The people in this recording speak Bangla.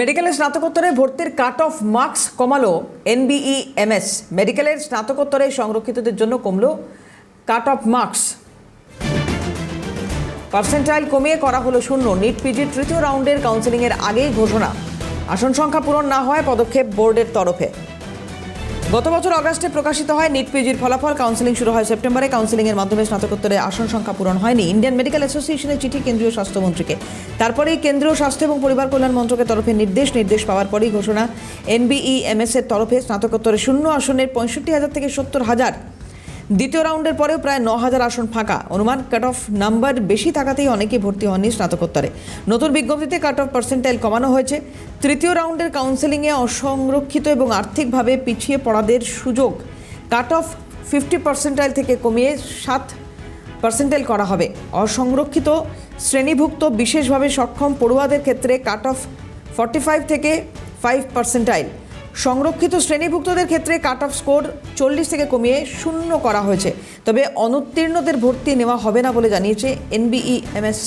মেডিকেলের স্নাতকোত্তরে ভর্তির কাট অফ মার্কস কমালো এস মেডিকেলের স্নাতকোত্তরে সংরক্ষিতদের জন্য কমলো কাট অফ মার্কস পার্সেন্টাইল কমিয়ে করা হলো শূন্য। নিট পিজির তৃতীয় রাউন্ডের কাউন্সেলিংয়ের আগেই ঘোষণা। আসন সংখ্যা পূরণ না হয় পদক্ষেপ বোর্ডের তরফে। গত বছর অগাস্টে প্রকাশিত হয় নিট পিজির ফলাফল। কাউন্সিলিং শুরু হয় সেপ্টেম্বরে। কাউন্সিলিংয়ের মাধ্যমে স্নাতকোত্তরে আসন সংখ্যা পূরণ হয়নি। ইন্ডিয়ান মেডিকেল অ্যাসোসিয়েশনের চিঠি কেন্দ্রীয় স্বাস্থ্যমন্ত্রীকে তারপরেই কেন্দ্রীয় স্বাস্থ্য এবং পরিবার কল্যাণ মন্ত্রকের তরফে নির্দেশ নির্দেশ পাওয়ার পরই ঘোষণা। এনবিইএমএস এর তরফে স্নাতকোত্তরে শূন্য আসনের পঁয়ষট্টি হাজার থেকে সত্তর হাজার দ্বিতীয় রাউন্ডের পরেও প্রায় ন হাজার আসন ফাঁকা। অনুমান কাট অফ নাম্বার বেশি থাকাতেই অনেকে ভর্তি হননি স্নাতকোত্তরে। নতুন বিজ্ঞপ্তিতে কাট অফ পার্সেন্টাইল কমানো হয়েছে। তৃতীয় রাউন্ডের কাউন্সেলিংয়ে অসংরক্ষিত এবং আর্থিকভাবে পিছিয়ে পড়াদের সুযোগ। কাট অফ ফিফটি পার্সেন্টাইল থেকে কমিয়ে সাত পার্সেন্টাইল করা হবে। অসংরক্ষিত, শ্রেণীভুক্ত, বিশেষভাবে সক্ষম পড়ুয়াদের ক্ষেত্রে কাট অফ ফর্টি ফাইভ থেকে ফাইভ পার্সেন্টাইল সংরক্ষিত শ্রেণীভুক্তদের ক্ষেত্রে কাট অফ স্কোর চল্লিশ থেকে কমিয়ে শূন্য করা হয়েছে। তবে অনুত্তীর্ণদের ভর্তি নেওয়া হবে না বলে জানিয়েছে এনবিইএমএস